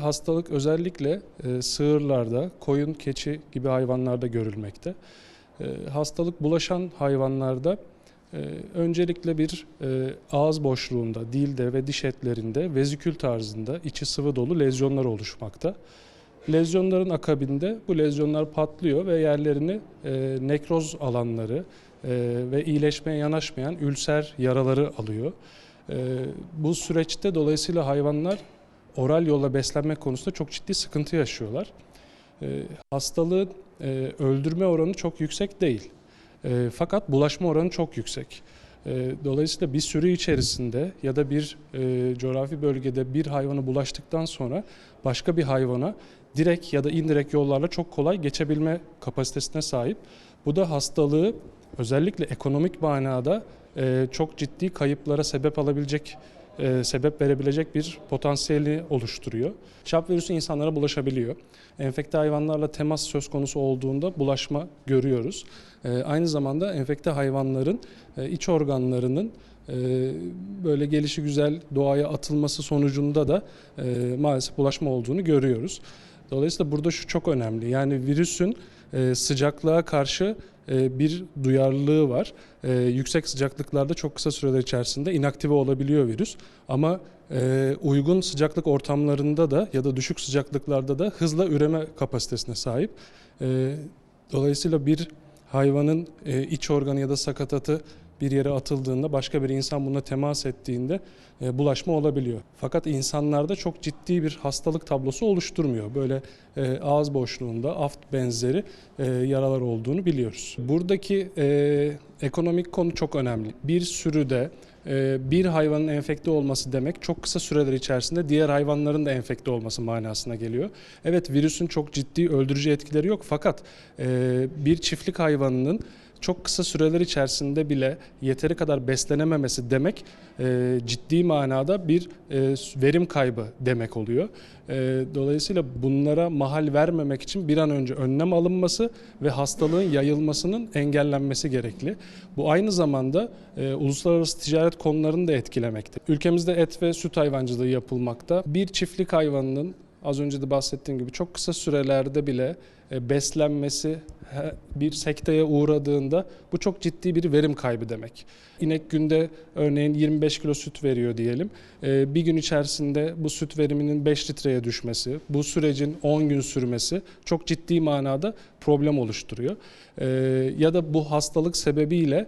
Hastalık özellikle e, sığırlarda, koyun, keçi gibi hayvanlarda görülmekte. E, hastalık bulaşan hayvanlarda e, öncelikle bir e, ağız boşluğunda, dilde ve diş etlerinde vezikül tarzında içi sıvı dolu lezyonlar oluşmakta. Lezyonların akabinde bu lezyonlar patlıyor ve yerlerini e, nekroz alanları e, ve iyileşmeye yanaşmayan ülser yaraları alıyor. E, bu süreçte dolayısıyla hayvanlar oral yolla beslenme konusunda çok ciddi sıkıntı yaşıyorlar. E, hastalığın e, öldürme oranı çok yüksek değil. E, fakat bulaşma oranı çok yüksek. E, dolayısıyla bir sürü içerisinde ya da bir e, coğrafi bölgede bir hayvanı bulaştıktan sonra başka bir hayvana direkt ya da indirekt yollarla çok kolay geçebilme kapasitesine sahip. Bu da hastalığı özellikle ekonomik manada e, çok ciddi kayıplara sebep alabilecek e, sebep verebilecek bir potansiyeli oluşturuyor. Çap virüsü insanlara bulaşabiliyor. Enfekte hayvanlarla temas söz konusu olduğunda bulaşma görüyoruz. E, aynı zamanda enfekte hayvanların e, iç organlarının böyle gelişi güzel doğaya atılması sonucunda da maalesef bulaşma olduğunu görüyoruz. Dolayısıyla burada şu çok önemli. Yani virüsün e, sıcaklığa karşı e, bir duyarlılığı var. E, yüksek sıcaklıklarda çok kısa süreler içerisinde inaktive olabiliyor virüs. Ama uygun sıcaklık ortamlarında da ya da düşük sıcaklıklarda da hızla üreme kapasitesine sahip. Dolayısıyla bir hayvanın iç organı ya da sakatatı bir yere atıldığında başka bir insan bununla temas ettiğinde e, bulaşma olabiliyor. Fakat insanlarda çok ciddi bir hastalık tablosu oluşturmuyor. Böyle e, ağız boşluğunda aft benzeri e, yaralar olduğunu biliyoruz. Buradaki ekonomik konu çok önemli. Bir sürüde bir hayvanın enfekte olması demek çok kısa süreler içerisinde diğer hayvanların da enfekte olması manasına geliyor. Evet virüsün çok ciddi öldürücü etkileri yok fakat bir çiftlik hayvanının çok kısa süreler içerisinde bile yeteri kadar beslenememesi demek e, ciddi manada bir e, verim kaybı demek oluyor. E, dolayısıyla bunlara mahal vermemek için bir an önce önlem alınması ve hastalığın yayılmasının engellenmesi gerekli. Bu aynı zamanda e, uluslararası ticaret konularını da etkilemekte. Ülkemizde et ve süt hayvancılığı yapılmakta. Bir çiftlik hayvanının az önce de bahsettiğim gibi çok kısa sürelerde bile e, beslenmesi bir sekteye uğradığında bu çok ciddi bir verim kaybı demek. İnek günde örneğin 25 kilo süt veriyor diyelim. E, Bir gün içerisinde bu süt veriminin 5 litreye düşmesi, bu sürecin 10 gün sürmesi çok ciddi manada problem oluşturuyor. E, Ya da bu hastalık sebebiyle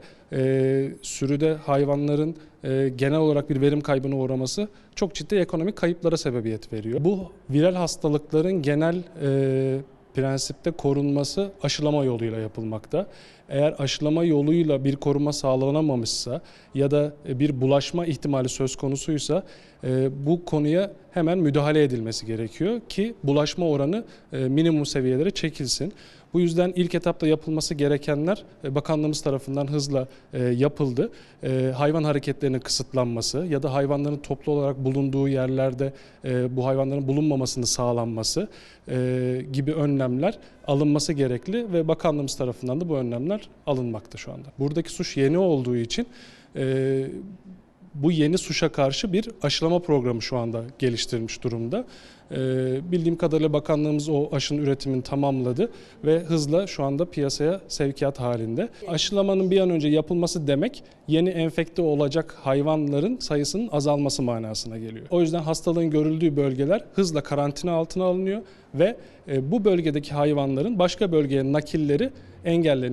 sürüde hayvanların genel olarak bir verim kaybına uğraması çok ciddi ekonomik kayıplara sebebiyet veriyor. Bu viral hastalıkların genel e, prensipte korunması aşılama yoluyla yapılmakta. Eğer aşılama yoluyla bir koruma sağlanamamışsa ya da bir bulaşma ihtimali söz konusuysa e, bu konuya hemen müdahale edilmesi gerekiyor ki bulaşma oranı e, minimum seviyelere çekilsin. Bu yüzden ilk etapta yapılması gerekenler e, bakanlığımız tarafından hızla e, yapıldı. Hayvan hareketlerinin kısıtlanması ya da hayvanların toplu olarak bulunduğu yerlerde bu hayvanların bulunmamasını sağlanması gibi önlemler alınması gerekli ve bakanlığımız tarafından da bu önlemler alınmakta şu anda. Buradaki suç yeni olduğu için bu yeni suşa karşı bir aşılama programı şu anda geliştirilmiş durumda. Ee, bildiğim kadarıyla bakanlığımız o aşının üretimini tamamladı ve hızla şu anda piyasaya sevkiyat halinde. Aşılamanın bir an önce yapılması demek yeni enfekte olacak hayvanların sayısının azalması manasına geliyor. O yüzden hastalığın görüldüğü bölgeler hızla karantina altına alınıyor ve e, bu bölgedeki hayvanların başka bölgeye nakilleri engelleniyor.